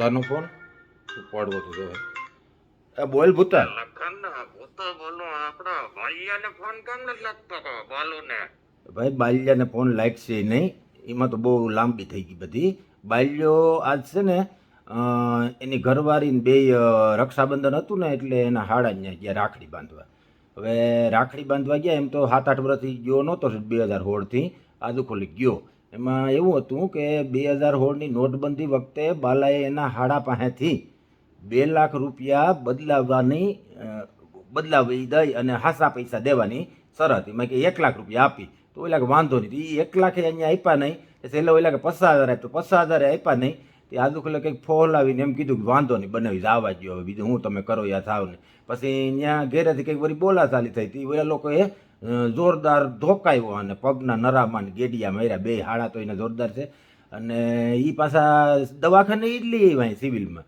ભૂતાનો phone ઉપાડવો તો જવાય એ બોલ ભૂતા ભાઈ બાલ્યાને ફોન લાગશે નહીં. એમાં તો બહુ લાંબી થઈ ગઈ બધી. બાલ્યો આજ છે ને એની ઘરવાળીને બે રક્ષાબંધન હતું ને એટલે એના હાડા ત્યાં ગયા રાખડી બાંધવા. હવે રાખડી બાંધવા ગયા એમ તો સાત આઠ વર્ષથી ગયો નહોતો બે હજાર સોળથી. આજુખોલી ગયો. એમાં એવું હતું કે બે હજાર સોળની નોટબંધી વખતે બાલાએ એના હાડા પાસેથી બે લાખ રૂપિયા બદલાવવાની બદલાવી દઈ અને હાસા પૈસા દેવાની શરત એમાં કે એક લાખ રૂપિયા આપી. તો ઓલા વાંધો નહીં. એ એક લાખે અહીંયા આપ્યા નહીં. છેલ્લે ઓલા કે પચાસ હજાર આપ્યો. પચાસ હજાર આપ્યા નહીં. તે આજુ ખોલે કંઈક ફોલાવીને એમ કીધું કે વાંધો નહીં બનાવી જવા જ હવે બીજું હું તમે કરો, યા થાવ ને પછી ત્યાં ઘેરેથી કંઈક વળી બોલાચાલી થઈ હતી. ઓલા લોકોએ જોરદાર ધોકાયો અને પગના નરામાં ગેડિયા માર્યા. બે હાડા તો એને જોરદાર છે. અને એ પાછા દવાખાને ઈ જ સિવિલમાં.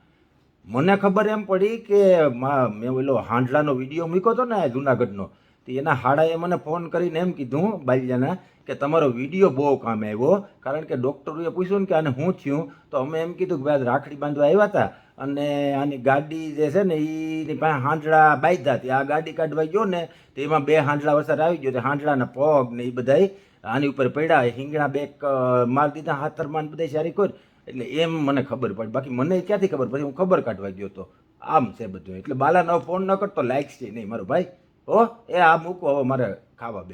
મને ખબર એમ પડી કે મા- ઓલો હાંડલાનો વીડિયો મૂક્યો હતો ને જુનાગઢનો, તો એના હાડાએ મને ફોન કરીને એમ કીધું બાલ્યાના કે તમારો વીડિયો બહુ કામ આવ્યો. કારણ કે ડૉક્ટરોએ પૂછ્યું ને કે આને શું થયું? તો અમે એમ કીધું કે ભાઈ રાખડી બાંધવા આવ્યા હતા. અને આની ગાડી જે છે ને એની પાસે હાંડલા બાંધ્યા હતી. આ ગાડી કાઢવા ગયો ને, તો એમાં બે હાંડલા વરસાદ આવી ગયો. તો પગ ને એ બધાય આની ઉપર પડ્યા. હિંગણા બે માર દીધા હાથરમાં બધા સારી કોઈ એટલે એમ મને ખબર પડી. બાકી મને ક્યાંથી ખબર પડી? હું ખબર કાઢવા ગયો તો. આમ છે બધું. એટલે બાલાનો ફોન ન કરતો લાઈક છે નહીં મારો ભાઈ. હો, એ આ મૂકો, હવે મારે ખાવા બે